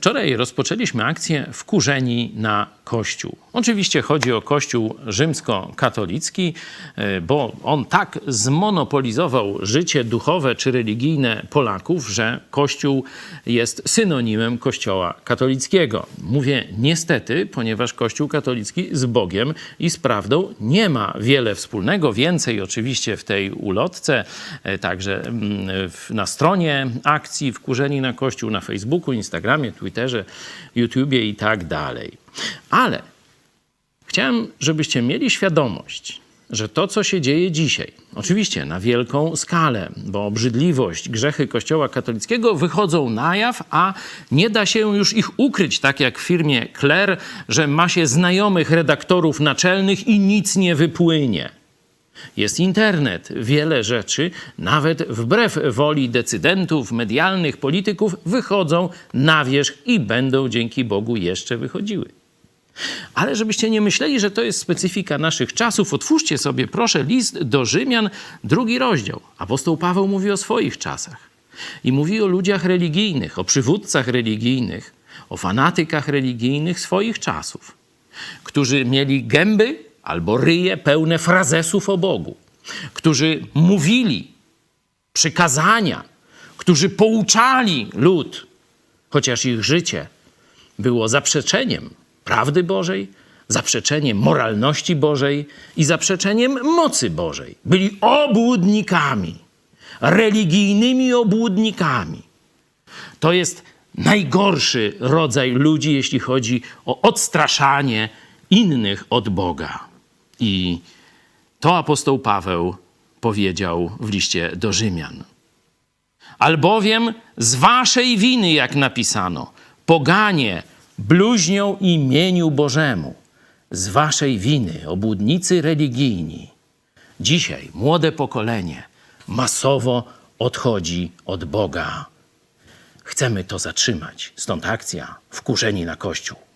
Wczoraj rozpoczęliśmy akcję Wkurzeni na Kościół. Oczywiście chodzi o Kościół rzymskokatolicki, e, bo on tak zmonopolizował życie duchowe czy religijne Polaków, że Kościół jest synonimem Kościoła katolickiego. Mówię niestety, ponieważ Kościół katolicki z Bogiem i z prawdą nie ma wiele wspólnego. Więcej oczywiście w tej ulotce, e, także mm, na stronie akcji Wkurzeni na Kościół, na Facebooku, Instagramie, Twitterze, YouTubie i tak dalej. Ale chciałem, żebyście mieli świadomość, że to, co się dzieje dzisiaj, oczywiście na wielką skalę, bo obrzydliwość, grzechy Kościoła katolickiego wychodzą na jaw, a nie da się już ich ukryć, tak jak w firmie Kler, że ma się znajomych redaktorów naczelnych i nic nie wypłynie. Jest internet, wiele rzeczy, nawet wbrew woli decydentów, medialnych, polityków, wychodzą na wierzch i będą dzięki Bogu jeszcze wychodziły. Ale żebyście nie myśleli, że to jest specyfika naszych czasów, otwórzcie sobie proszę list do Rzymian, drugi rozdział. Apostoł Paweł mówi o swoich czasach. I mówi o ludziach religijnych, o przywódcach religijnych, o fanatykach religijnych swoich czasów, którzy mieli gęby albo ryje pełne frazesów o Bogu, którzy mówili przykazania, którzy pouczali lud, chociaż ich życie było zaprzeczeniem prawdy Bożej, zaprzeczeniem moralności Bożej i zaprzeczeniem mocy Bożej. Byli obłudnikami, religijnymi obłudnikami. To jest najgorszy rodzaj ludzi, jeśli chodzi o odstraszanie innych od Boga. I to apostoł Paweł powiedział w liście do Rzymian. Albowiem z waszej winy, jak napisano, poganie bluźnią imieniu Bożemu. Z waszej winy, obłudnicy religijni. Dzisiaj młode pokolenie masowo odchodzi od Boga. Chcemy to zatrzymać. Stąd akcja Wkurzeni na Kościół.